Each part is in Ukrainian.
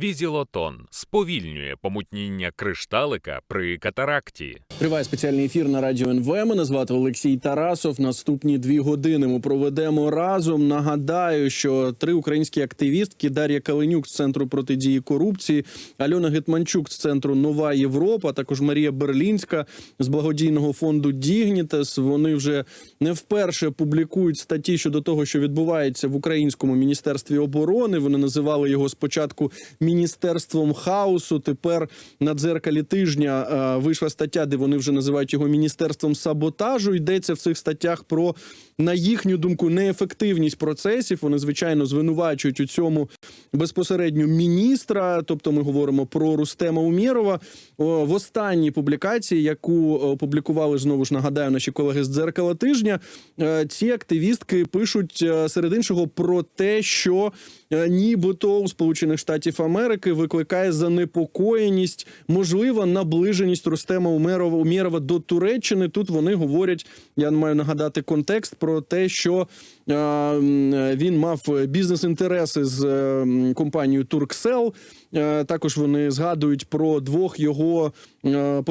Візілотон сповільнює помутніння кришталика при катаракті. Триває спеціальний ефір на радіо НВ. Мене звати Олексій Тарасов. Наступні дві години ми проведемо разом. Нагадаю, що три українські активістки Дар'я Каленюк з центру протидії корупції, Альона Гетманчук з центру Нова Європа, також Марія Берлінська з благодійного фонду Дігнітес. Вони вже не вперше публікують статті щодо того, що відбувається в українському міністерстві оборони. Вони називали його спочатку міністерством хаосу. Тепер на дзеркалі тижня е, вийшла стаття, де вони вже називають його міністерством саботажу. Йдеться в цих статтях про, на їхню думку, неефективність процесів. Вони звичайно звинувачують у цьому безпосередньо міністра. Тобто, ми говоримо про Рустема Умєрова. В останній публікації, яку опублікували знову ж нагадаю наші колеги з дзеркала тижня, е, ці активістки пишуть е, серед іншого про те, що нібито у Сполучених Штатів Америки викликає занепокоєність, можлива наближеність Рустема Умерова Умєрова до Туреччини. Тут вони говорять, я маю нагадати контекст про те, що е, він мав бізнес-інтереси з е, компанією. Е, Також вони згадують про двох його е,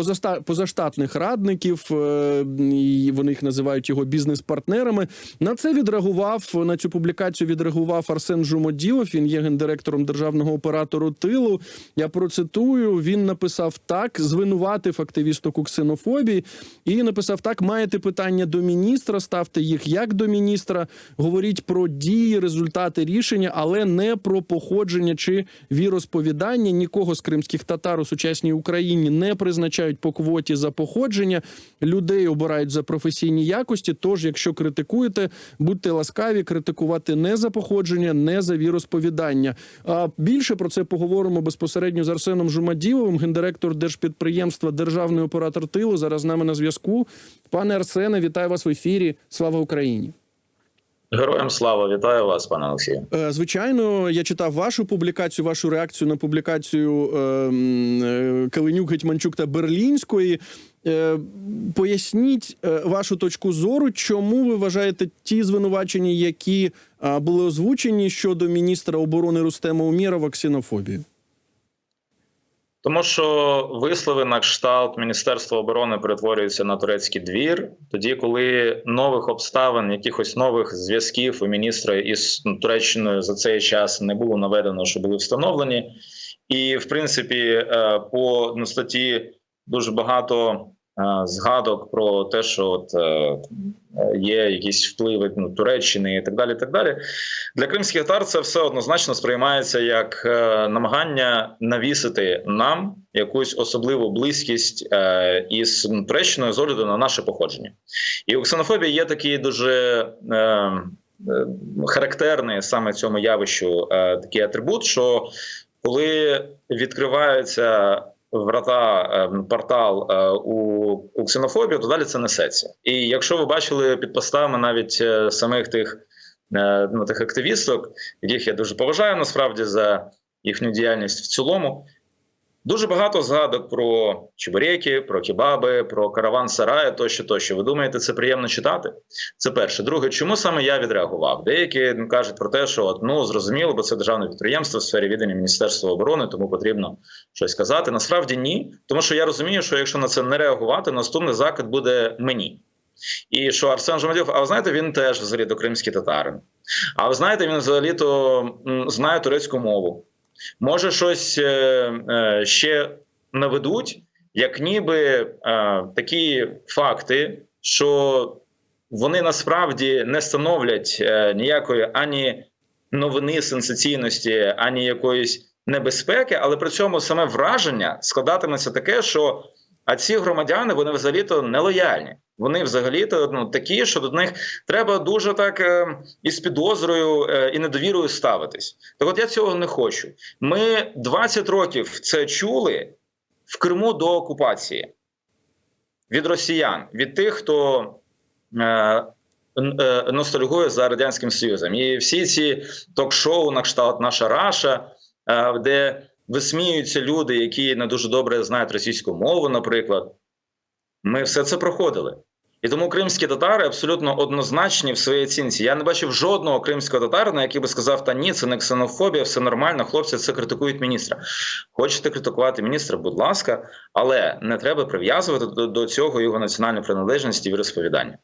позаштатних радників. е, і Вони їх називають його бізнес-партнерами. На це відреагував на цю публікацію. Відреагував Арсен Жумоділов. Він є гендиректором державного оператору тилу. Я процитую. Він написав так: звинуватив активісток у ксенофобії, і написав так: маєте питання до міністра, ставте їх як до міністра. Говоріть про дії, результати рішення, але не про походження чи віросповідання. Нікого з кримських татар у сучасній Україні не призначають по квоті за походження. Людей обирають за професійні якості. Тож, якщо критикуєте, будьте ласкаві, критикувати не за походження, не за віросповідання. А більше про це поговоримо безпосередньо з Арсеном Жумаділовим, гендиректор держпідприємства Державний оператор тилу. Зараз з нами на зв'язку. Пане Арсене, вітаю вас в ефірі. Слава Україні! Героям слава, вітаю вас, пане Олексію. Е, Звичайно, я читав вашу публікацію, вашу реакцію на публікацію е, е, Калинюк, Гетьманчук та Берлінської. Е, Поясніть вашу точку зору, чому ви вважаєте ті звинувачення, які були озвучені щодо міністра оборони Рустема Умєрова ксенофобію? Тому що вислови на кшталт Міністерства оборони перетворюються на турецький двір, тоді коли нових обставин, якихось нових зв'язків у міністра із Туреччиною за цей час не було наведено, що були встановлені, і в принципі, е, по ну, статті дуже багато згадок про те, що от е, є якісь впливи ну, Туреччини і так далі. так далі. Для кримських татар це все однозначно сприймається як е, намагання навісити нам якусь особливу близькість е, із ну, Туреччиною з огляду на наше походження. І у ксенофобії є такий дуже. Е, е, Характерний саме цьому явищу е, такий атрибут, що коли відкриваються врата, е, портал е, у, у ксенофобію, то далі це несеться. І якщо ви бачили під постами навіть е, самих тих, е, ну, тих активісток, яких я дуже поважаю насправді за їхню діяльність в цілому. Дуже багато згадок про чебуреки, про кебаби, про караван сарая, тощо, тощо. Ви думаєте, це приємно читати? Це перше. Друге, чому саме я відреагував? Деякі кажуть про те, що ну зрозуміло, бо це державне підприємство в сфері відання Міністерства оборони, тому потрібно щось казати. Насправді ні, тому що я розумію, що якщо на це не реагувати, наступний закид буде мені. І що Арсен Жомадєв, а ви знаєте, він теж взагалі до кримський татарин. А ви знаєте, він взагалі то знає турецьку мову. Може, щось е, е, ще наведуть, як ніби е, такі факти, що вони насправді не становлять ніякої ані новини сенсаційності, ані якоїсь небезпеки, але при цьому саме враження складатиметься таке, що а ці громадяни вони взагалі-то нелояльні. Вони взагалі-то ну, такі, що до них треба дуже так е, із підозрою е, і недовірою ставитись. Так от я цього не хочу. Ми 20 років це чули в Криму до окупації від росіян, від тих, хто е, ностальгує за радянським союзом, і всі ці ток-шоу на кшталт наша Раша, де висміюються люди, які не дуже добре знають російську мову, наприклад. Ми все це проходили. І тому кримські татари абсолютно однозначні в своїй оцінці. Я не бачив жодного кримського татарина, який би сказав: та ні, це не ксенофобія, все нормально. Хлопці це критикують міністра. Хочете критикувати міністра, будь ласка, але не треба прив'язувати до, цього його національної приналежності і розповідання.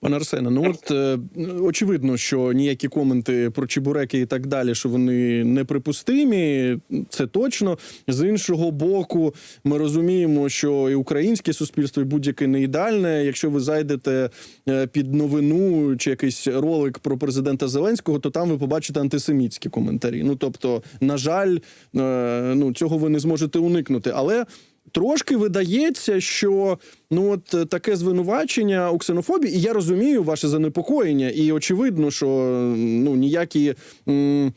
Пане Арсене, ну от е, очевидно, що ніякі коменти про чебуреки і так далі, що вони неприпустимі, це точно. З іншого боку, ми розуміємо, що і українське суспільство, і будь-яке не ідеальне. Якщо ви зайдете е, під новину чи якийсь ролик про президента Зеленського, то там ви побачите антисемітські коментарі. Ну тобто, на жаль, е, ну цього ви не зможете уникнути, але. Трошки видається, що ну от е, таке звинувачення у ксенофобії, і я розумію ваше занепокоєння, і очевидно, що ну ніякі. м,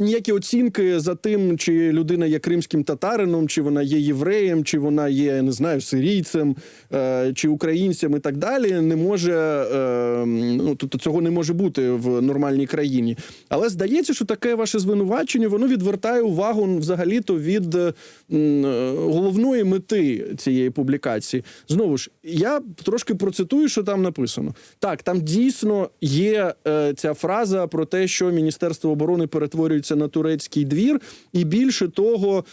Ніякі оцінки за тим, чи людина є кримським татарином, чи вона є євреєм, чи вона є не знаю сирійцем, е, чи українцем і так далі, не може е, ну тобто цього не може бути в нормальній країні. Але здається, що таке ваше звинувачення воно відвертає увагу взагалі-то від е, м, е, головної мети цієї публікації. Знову ж, я трошки процитую, що там написано. Так, там дійсно є е, ця фраза про те, що Міністерство оборони перетворюється на турецький двір, і більше того,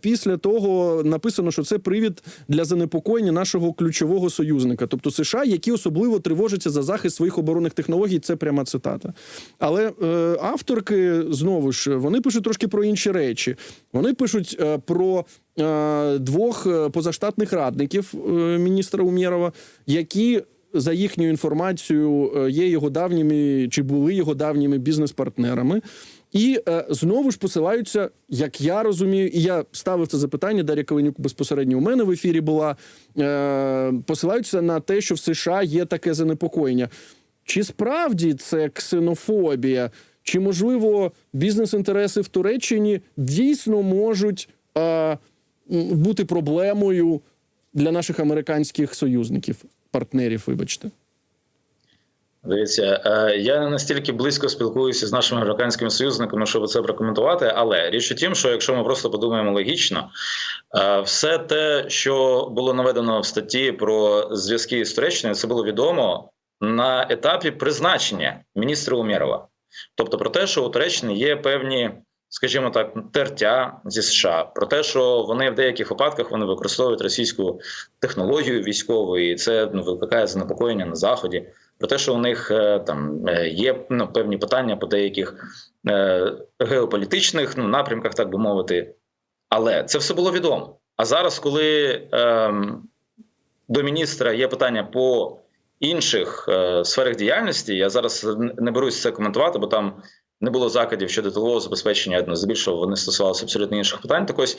після того написано, що це привід для занепокоєння нашого ключового союзника, тобто США, які особливо тривожаться за захист своїх оборонних технологій. Це пряма цитата. Але е, авторки знову ж вони пишуть трошки про інші речі. Вони пишуть е, про е, двох е, позаштатних радників е, міністра Умєрова, які. За їхньою інформацією, е, є його давніми чи були його давніми бізнес-партнерами, і е, знову ж посилаються, як я розумію, і я ставив це запитання. Дар'я Калинюк безпосередньо у мене в ефірі була. Е, посилаються на те, що в США є таке занепокоєння. Чи справді це ксенофобія? Чи можливо бізнес-інтереси в Туреччині дійсно можуть е, бути проблемою для наших американських союзників, партнерів? Вибачте. Дивіться, е, я не настільки близько спілкуюся з нашими американськими союзниками, щоб це прокоментувати. Але річ у тім, що якщо ми просто подумаємо логічно, е, все те, що було наведено в статті про зв'язки з Туреччиною, це було відомо на етапі призначення міністра Умєрова. Тобто про те, що у Туреччини є певні, скажімо так, тертя зі США, про те, що вони в деяких випадках вони використовують російську технологію військову, і це ну, викликає занепокоєння на заході. Про те, що у них е, там е, є ну, певні питання по деяких е, геополітичних ну, напрямках, так би мовити. Але це все було відомо. А зараз, коли е, до міністра є питання по інших е, сферах діяльності, я зараз не берусь це коментувати, бо там не було закладів щодо тилового забезпечення. Здебільшого вони стосувалися абсолютно інших питань. Так ось,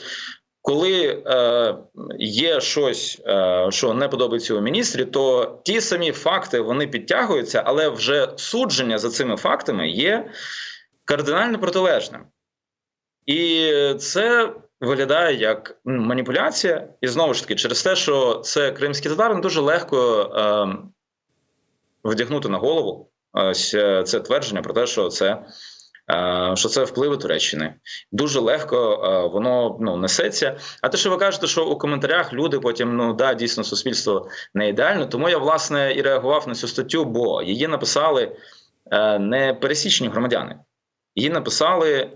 коли е, є щось, е, що не подобається у міністрі, то ті самі факти вони підтягуються, але вже судження за цими фактами є кардинально протилежним. І це виглядає як маніпуляція, і знову ж таки, через те, що це кримські татари, дуже легко е, вдягнути на голову ось е, це твердження про те, що це. Е, Що це впливи Туреччини дуже легко е, воно ну несеться. А те, що ви кажете, що у коментарях люди потім ну да дійсно суспільство не ідеально. Тому я власне і реагував на цю статтю, бо її написали е, не пересічні громадяни, її написали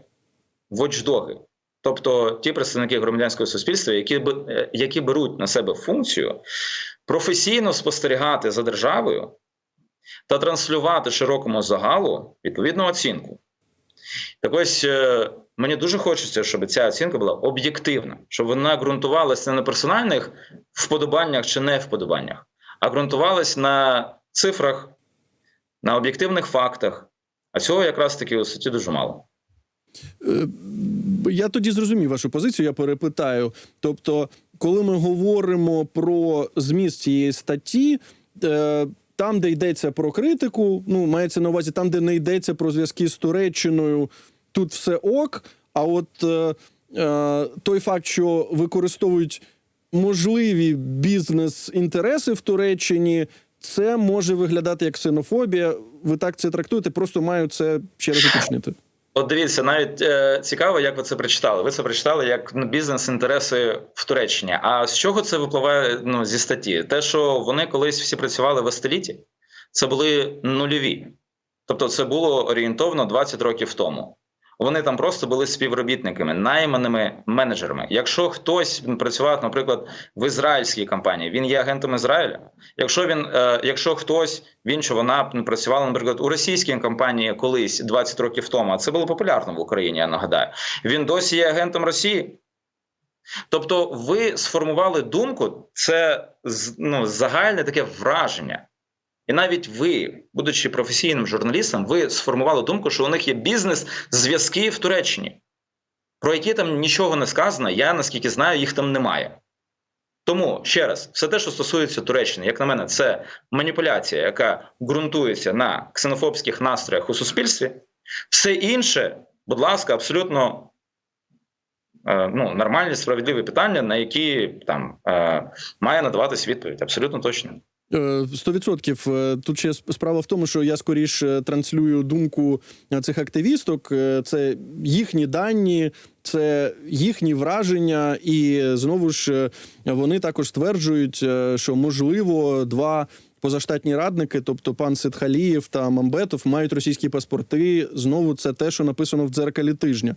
вочдоги, тобто ті представники громадянського суспільства, які які беруть на себе функцію професійно спостерігати за державою та транслювати широкому загалу відповідну оцінку. Так ось е, мені дуже хочеться, щоб ця оцінка була об'єктивна, щоб вона ґрунтувалася не на персональних вподобаннях чи не вподобаннях, а ґрунтувалась на цифрах, на об'єктивних фактах. А цього якраз таки у статті дуже мало. Е, Я тоді зрозумів вашу позицію. Я перепитаю. Тобто, коли ми говоримо про зміст цієї статті, е, там, де йдеться про критику, ну мається на увазі, там, де не йдеться про зв'язки з Туреччиною, тут все ок. А от е, е, той факт, що використовують можливі бізнес-інтереси в Туреччині, це може виглядати як ксенофобія. Ви так це трактуєте, просто маю це ще раз уточнити. От дивіться, навіть е, цікаво, як ви це прочитали. Ви це прочитали як ну, бізнес-інтереси в Туреччині. А з чого це випливає ну, зі статті? Те, що вони колись всі працювали в Астеліті, це були нульові. Тобто, це було орієнтовно 20 років тому. Вони там просто були співробітниками, найманими менеджерами. Якщо хтось працював, наприклад, в ізраїльській компанії, він є агентом Ізраїля. Якщо він, е, якщо хтось він чи вона працювала, наприклад, у російській компанії колись 20 років тому, а це було популярно в Україні, я нагадаю. Він досі є агентом Росії. Тобто, ви сформували думку, це ну, загальне таке враження. І навіть ви, будучи професійним журналістом, ви сформували думку, що у них є бізнес-зв'язки в Туреччині, про які там нічого не сказано. Я наскільки знаю, їх там немає. Тому ще раз, все те, що стосується Туреччини, як на мене, це маніпуляція, яка ґрунтується на ксенофобських настроях у суспільстві. Все інше, будь ласка, абсолютно е, ну, нормальні, справедливі питання, на які там е, має надаватись відповідь. Абсолютно точно. Е, Сто відсотків. Е, Тут ще справа в тому, що я скоріш е, транслюю думку цих активісток. Це їхні дані, це їхні враження, і знову ж вони також стверджують, що можливо два. Позаштатні радники, тобто пан Ситхалієв та Мамбетов, мають російські паспорти. Знову це те, що написано в дзеркалі тижня.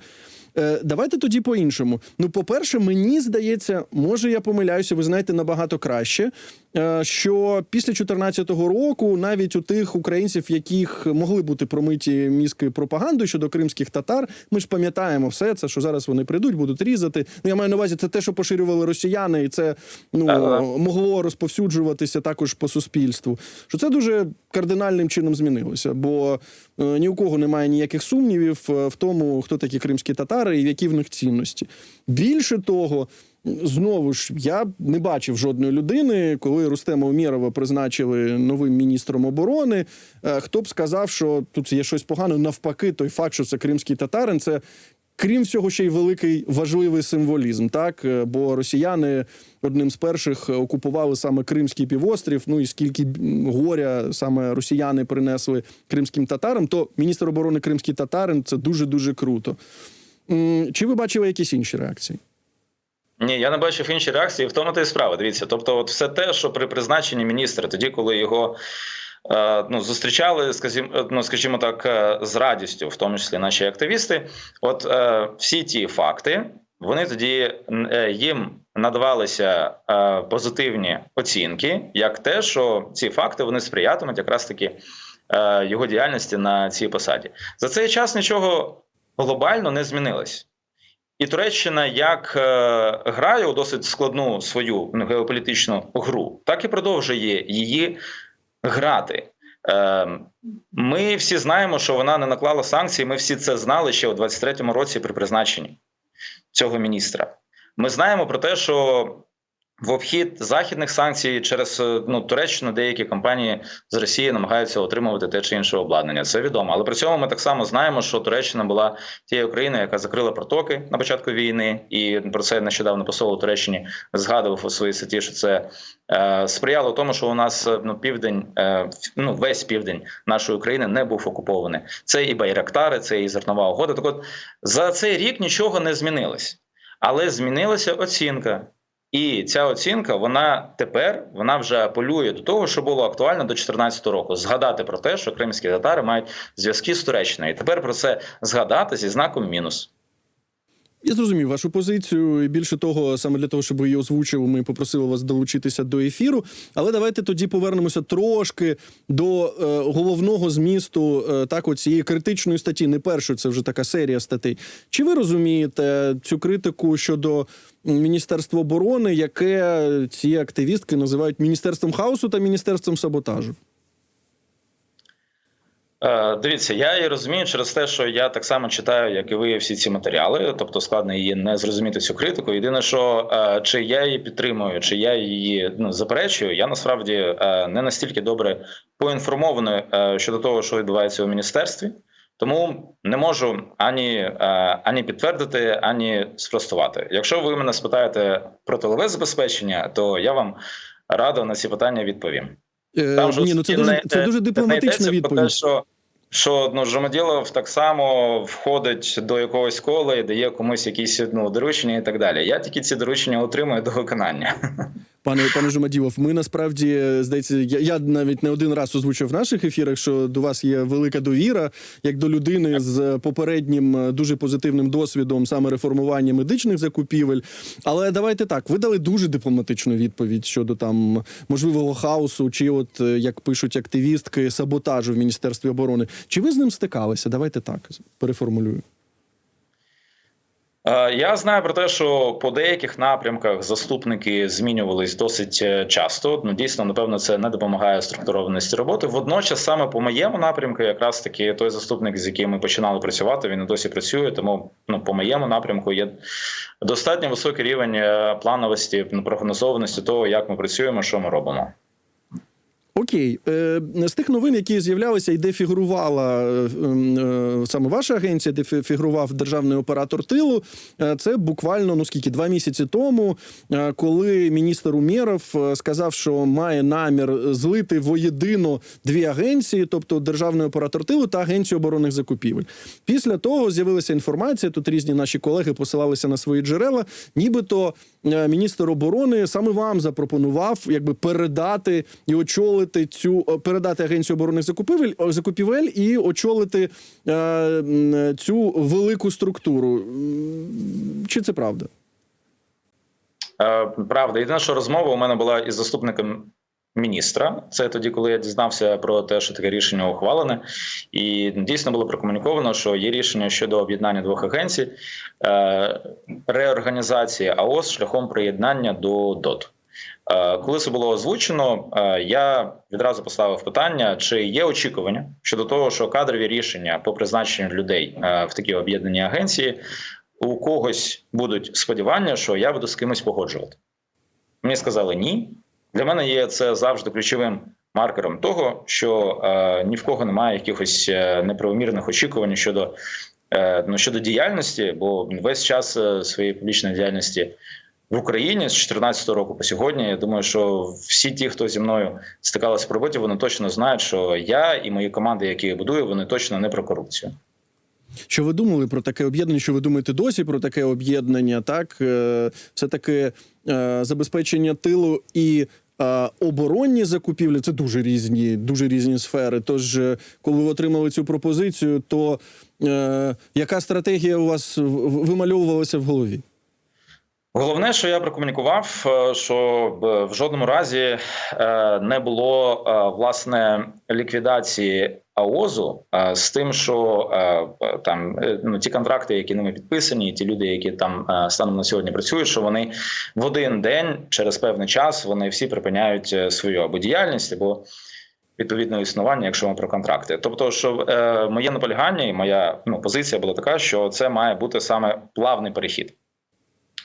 Е, давайте тоді по-іншому. Ну, по-перше, мені здається, може я помиляюся, ви знаєте набагато краще. е, Що після 2014 року навіть у тих українців, яких могли бути промиті мізки пропагандою щодо кримських татар, ми ж пам'ятаємо все це, що зараз вони прийдуть, будуть різати. Ну я маю на увазі, це те, що поширювали росіяни, і це ну Ага. могло розповсюджуватися також по суспільству. Що це дуже кардинальним чином змінилося, бо ні у кого немає ніяких сумнівів е, в тому, хто такі кримські татари і які в них цінності. Більше того. Знову ж я не бачив жодної людини, коли Рустема Умєрова призначили новим міністром оборони. е, Хто б сказав, що тут є щось погане, навпаки, той факт, що це кримський татарин, це крім всього ще й великий важливий символізм. Так, Е, бо росіяни одним з перших окупували саме Кримський півострів. Ну і скільки горя саме росіяни принесли кримським татарам, то міністр оборони кримський татарин це дуже дуже круто. Чи ви бачили якісь інші реакції? Ні, я не бачив інші реакції. В тому то і справа. Дивіться, тобто, от все те, що при призначенні міністра, тоді, коли його е, ну, зустрічали, скажімо, ну, скажімо так, е, з радістю, в тому числі наші активісти, от е, всі ті факти, вони тоді е, їм надавалися е, позитивні оцінки, як те, що ці факти вони сприятимуть якраз таки е, його діяльності на цій посаді. За цей час нічого глобально не змінилось. І Туреччина як е, грає у досить складну свою ну, геополітичну гру, так і продовжує її грати. Е, ми всі знаємо, що вона не наклала санкції. Ми всі це знали ще у 23-му році при призначенні цього міністра. Ми знаємо про те, що в обхід західних санкцій через е, ну, Туреччину деякі компанії з Росії намагаються отримувати те чи інше обладнання. Це відомо. Але при цьому ми так само знаємо, що Туреччина була тією країною, яка закрила протоки на початку війни, і про це нещодавно посол у Туреччині згадував у своїй статті, що це е, сприяло тому, що у нас е, ну південь, е, ну весь південь нашої України не був окупований. Це і Байрактари, це і зернова угода. Так от за цей рік нічого не змінилось, але змінилася оцінка. І ця оцінка, вона тепер вона вже апелює до того, що було актуально до 2014 року. Згадати про те, що кримські татари мають зв'язки з Туреччиною. І тепер про це згадати зі знаком мінус. Я зрозумів вашу позицію. І більше того, саме для того, щоб її озвучили, ми попросили вас долучитися до ефіру. Але давайте тоді повернемося трошки до е, головного змісту е, так, от цієї критичної статті. Не першої, це вже така серія статей. Чи ви розумієте цю критику щодо Міністерства оборони, яке ці активістки називають міністерством хаосу та міністерством саботажу? Е, Дивіться, я її розумію через те, що я так само читаю, як і ви, всі ці матеріали. Тобто складно її не зрозуміти цю критику. Єдине, що е, чи я її підтримую, чи я її ну, заперечую, я насправді е, не настільки добре поінформований щодо того, що відбувається у міністерстві. Тому не можу ані ані підтвердити, ані спростувати. Якщо ви мене спитаєте про тилове забезпечення, то я вам радо на ці питання відповім. Е, Там же ні, ну це дуже це дуже дипломатична відповідь. те, що що ну, Жомоділов так само входить до якогось кола і дає комусь якісь ну, доручення і так далі. Я тільки ці доручення отримую до виконання. Пане пане Жумаділов, ми насправді здається, я, я навіть не один раз озвучив в наших ефірах, що до вас є велика довіра, як до людини з попереднім е, дуже позитивним досвідом саме реформування медичних закупівель. Але давайте так, ви дали дуже дипломатичну відповідь щодо там можливого хаосу, чи от е, як пишуть активістки, саботажу в міністерстві оборони. Чи ви з ним стикалися? Давайте так переформулюю. Е, Я знаю про те, що по деяких напрямках заступники змінювались досить е, часто. Ну дійсно, напевно, це не допомагає структурованості роботи. Водночас, саме по моєму напрямку, якраз таки той заступник, з яким ми починали працювати, він і досі працює. Тому ну по моєму напрямку є достатньо високий рівень е, плановості, ну, прогнозованості того, як ми працюємо, що ми робимо. Окей, Е, з тих новин, які з'являлися і де фігурувала е, е, саме ваша агенція, де фігурував державний оператор тилу, це буквально ну скільки два місяці тому, коли міністр Умєров сказав, що має намір злити воєдино дві агенції, тобто державний оператор тилу та агенцію оборонних закупівель. Після того з'явилася інформація. Тут різні наші колеги посилалися на свої джерела, нібито міністр оборони саме вам запропонував якби передати і очолити цю е, передати агенцію оборонних закупівель закупівель і очолити е, цю велику структуру. Чи це правда? Е, Правда, єдине, що розмова у мене була із заступником міністра. Це тоді, коли я дізнався про те, що таке рішення ухвалене, і дійсно було прокомуніковано, що є рішення щодо об'єднання двох агенцій, е, реорганізації АОС шляхом приєднання до ДОТ. Е, Коли це було озвучено, е, я відразу поставив питання: чи є очікування щодо того, що кадрові рішення по призначенню людей е, в такі об'єднані агенції у когось будуть сподівання, що я буду з кимось погоджувати. Мені сказали ні. Для мене є це завжди ключовим маркером того, що ні в кого немає якихось неправомірних очікувань щодо, ну, щодо діяльності, бо весь час своєї публічної діяльності в Україні з 2014 року по сьогодні. Я думаю, що всі ті, хто зі мною стикалися в роботі, вони точно знають, що я і мої команди, які я будую, вони точно не про корупцію. Що ви думали про таке об'єднання? Що ви думаєте досі про таке об'єднання? Так, е, все таки е, забезпечення тилу і. е, Оборонні закупівлі це дуже різні, дуже різні сфери. Тож, коли ви отримали цю пропозицію, то яка стратегія у вас вимальовувалася в голові? Головне, що я прокомунікував, е, що в жодному разі е, не було е, власне ліквідації АОЗу з тим, що там ну ті контракти, які ними підписані, ті люди, які там станом на сьогодні працюють, що вони в один день через певний час вони всі припиняють свою або діяльність, або відповідне існування, якщо ми про контракти. Тобто, що моє наполягання і моя ну позиція була така, що це має бути саме плавний перехід.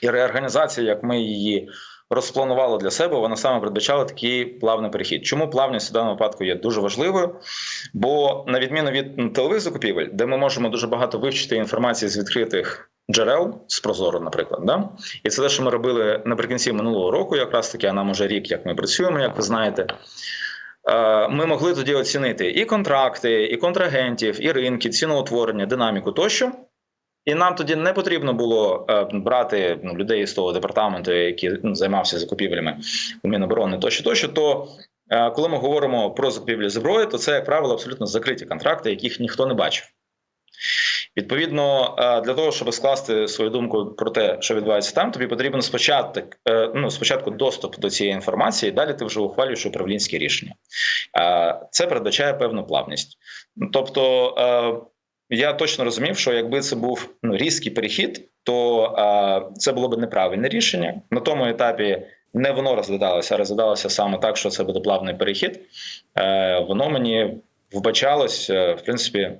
І реорганізація, як ми її розпланували для себе, вона саме передбачала такий плавний перехід. Чому плавність в даному випадку є дуже важливою? Бо на відміну від тилових закупівель, де ми можемо дуже багато вивчити інформації з відкритих джерел з Прозоро, наприклад, да? і це те, що ми робили наприкінці минулого року, якраз таки, а нам уже рік, як ми працюємо, як ви знаєте. Е, Ми могли тоді оцінити і контракти, і контрагентів, і ринки, ціноутворення, динаміку тощо. І нам тоді не потрібно було е, брати ну, людей з того департаменту, який ну, займався закупівлями у Міноборони тощо, тощо. То е, коли ми говоримо про закупівлі зброї, то це, як правило, абсолютно закриті контракти, яких ніхто не бачив. Відповідно, е, для того, щоб скласти свою думку про те, що відбувається там, тобі потрібен спочатку, ну, спочатку доступ до цієї інформації, далі ти вже ухвалюєш управлінське рішення. Це передбачає певну плавність. Тобто, я точно розумів, що якби це був ну, різкий перехід, то е, це було б неправильне рішення. На тому етапі не воно розглядалося, а розглядалося саме так, що це буде плавний перехід. Е, воно мені вбачалось, е, в принципі,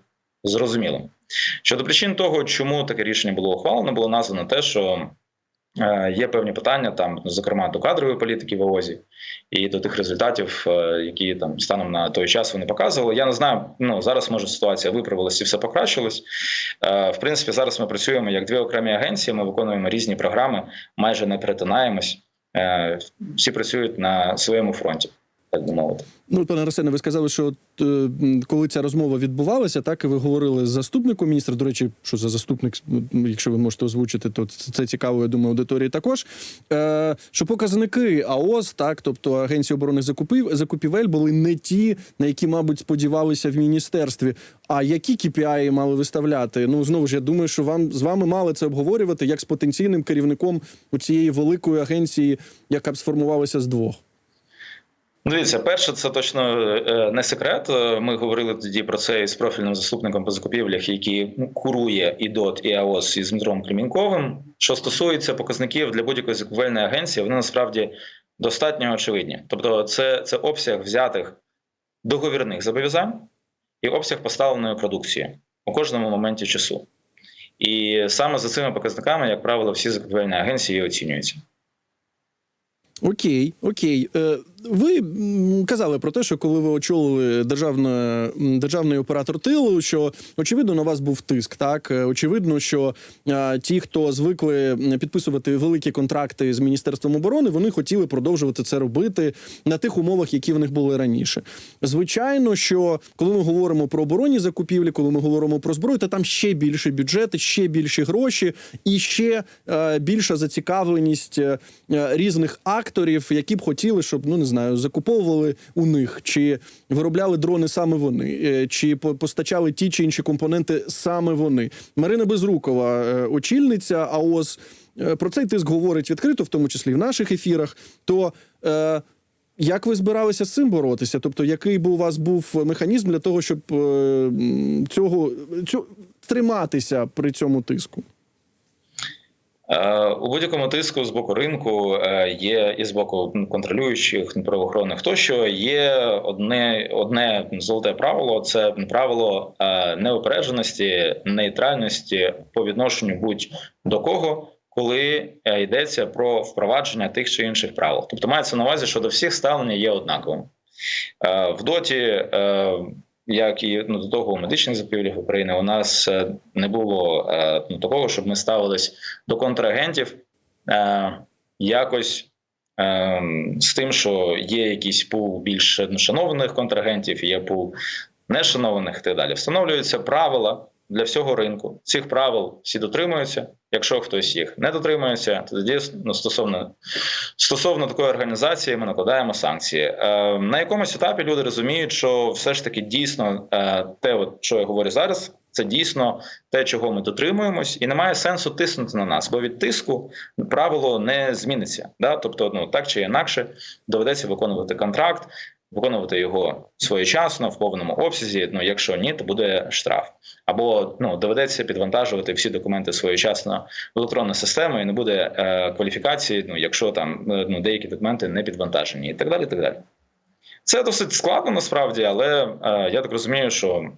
зрозумілим. Щодо причин того, чому таке рішення було ухвалено, було названо те, що є певні питання, там, зокрема, до кадрової політики в ООЗі і до тих результатів, е, які там станом на той час вони показували. Я не знаю, ну зараз може ситуація виправилась і все покращилось. Е, В принципі, зараз ми працюємо як дві окремі агенції. Ми виконуємо різні програми, майже не перетинаємось. Е, Всі працюють на своєму фронті. Так би мовити. Ну, пане Арсене, ви сказали, що от, е, коли ця розмова відбувалася, так і ви говорили з заступником міністра. До речі, що за заступник, якщо ви можете озвучити, то це це цікаво, я думаю, аудиторії також. Е, що показники АОС, так, тобто Агенції оборони закупів, закупівель, були не ті, на які, мабуть, сподівалися в міністерстві. А які KPI мали виставляти? Ну знову ж я думаю, що вам з вами мали це обговорювати як з потенційним керівником у цієї великої агенції, яка б сформувалася з двох. Дивіться, перше, це точно е, не секрет. Е, Ми говорили тоді про це із профільним заступником по закупівлях, який ну, курує і ДОТ, і АОС із Дмитром Креміньковим. Що стосується показників для будь-якої закупівельної агенції, вони насправді достатньо очевидні. Тобто, це, це обсяг взятих договірних зобов'язань і обсяг поставленої продукції у кожному моменті часу. І саме за цими показниками, як правило, всі закупівельні агенції оцінюються. Окей, окей. Ви казали про те, що коли ви очолили державне, державний оператор тилу, що очевидно на вас був тиск. Так Е, очевидно, що е, ті, хто звикли підписувати великі контракти з міністерством оборони, вони хотіли продовжувати це робити на тих умовах, які в них були раніше. Звичайно, що коли ми говоримо про оборонні закупівлі, коли ми говоримо про зброю, то там ще більше бюджети, ще більші гроші і ще е, більша зацікавленість е, е, різних акторів, які б хотіли, щоб ну не знаю, закуповували у них, чи виробляли дрони саме вони, е, чи по- постачали ті чи інші компоненти саме вони. Марина Безрукова, е, очільниця АОС, е, про цей тиск говорить відкрито, в тому числі в наших ефірах. То е, як ви збиралися з цим боротися? Тобто, який би у вас був механізм для того, щоб е, цього цю, триматися при цьому тиску? Е, У будь-якому тиску з боку ринку е, є і з боку контролюючих правоохоронних тощо є одне одне золоте правило це правило е, неупередженості, нейтральності по відношенню будь до кого. Коли йдеться про впровадження тих чи інших правил, тобто мається на увазі, що до всіх ставлення є однаковим в доті, як і ну, до того у медичних закупівлях України, у нас е, не було е, ну, такого, щоб ми ставились до контрагентів е, якось е, з тим, що є якийсь пул більш ну, шанованих контрагентів, є пул нешанованих і так далі. Встановлюються правила для всього ринку. Цих правил всі дотримуються. Якщо хтось їх не дотримується, то тоді ну, стосовно стосовно такої організації ми накладаємо санкції. Е, на якомусь етапі люди розуміють, що все ж таки дійсно е, те, от, що я говорю зараз, це дійсно те, чого ми дотримуємось, і немає сенсу тиснути на нас, бо від тиску правило не зміниться. Да? Тобто, ну так чи інакше, доведеться виконувати контракт, виконувати його своєчасно в повному обсязі. Ну, якщо ні, то буде штраф. Або ну доведеться підвантажувати всі документи своєчасно в електронну систему, і не буде е, кваліфікації, ну якщо там е, ну деякі документи не підвантажені, і так далі. І так далі. Це досить складно насправді, але е, я так розумію, що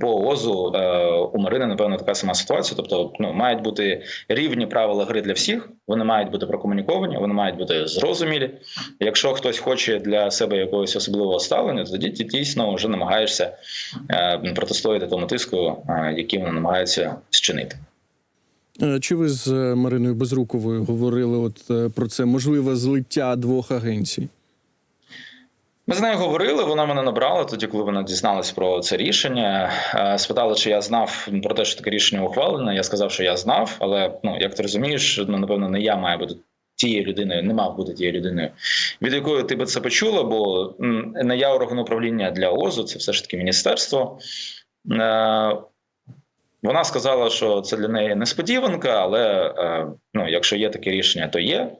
по ООЗу е, у Марини, напевно, така сама ситуація. Тобто, ну, мають бути рівні правила гри для всіх, вони мають бути прокомуніковані, вони мають бути зрозумілі. Якщо хтось хоче для себе якогось особливого ставлення, тоді ти дійсно вже намагаєшся е, протистояти тому тиску, е, який вони намагаються зчинити. Е, Чи ви з е, Мариною Безруковою говорили от е, про це можливе злиття двох агенцій? Ми з нею говорили. Вона мене набрала тоді, коли вона дізналась про це рішення. Е, Спитала, чи я знав про те, що таке рішення ухвалене. Я сказав, що я знав, але ну як ти розумієш, ну напевно, не я маю бути тією людиною, не мав бути тією людиною, від якої ти би це почула, бо не я орган управління для ОЗУ, це все ж таки міністерство. Вона сказала, що це для неї несподіванка, але е, ну, якщо є таке рішення, то є.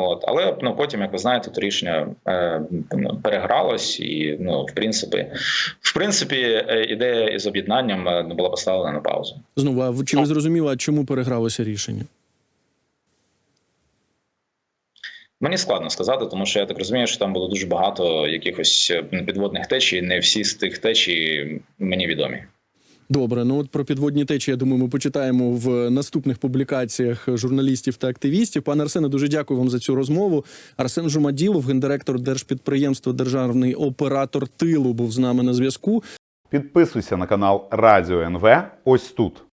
От, але ну, потім, як ви знаєте, то рішення е, ну, перегралось, і ну, в принципі, в принципі, е, ідея із об'єднанням е, була поставлена на паузу. Знову, а чи ви зрозуміли, чому перегралося рішення? Мені складно сказати, тому що я так розумію, що там було дуже багато якихось підводних течій. Не всі з тих течій мені відомі. Добре, ну от про підводні течії, я думаю, ми почитаємо в наступних публікаціях журналістів та активістів. Пане Арсене, дуже дякую вам за цю розмову. Арсен Жумаділов, гендиректор держпідприємства Державний оператор тилу, був з нами на зв'язку. Підписуйся на канал Радіо НВ ось тут.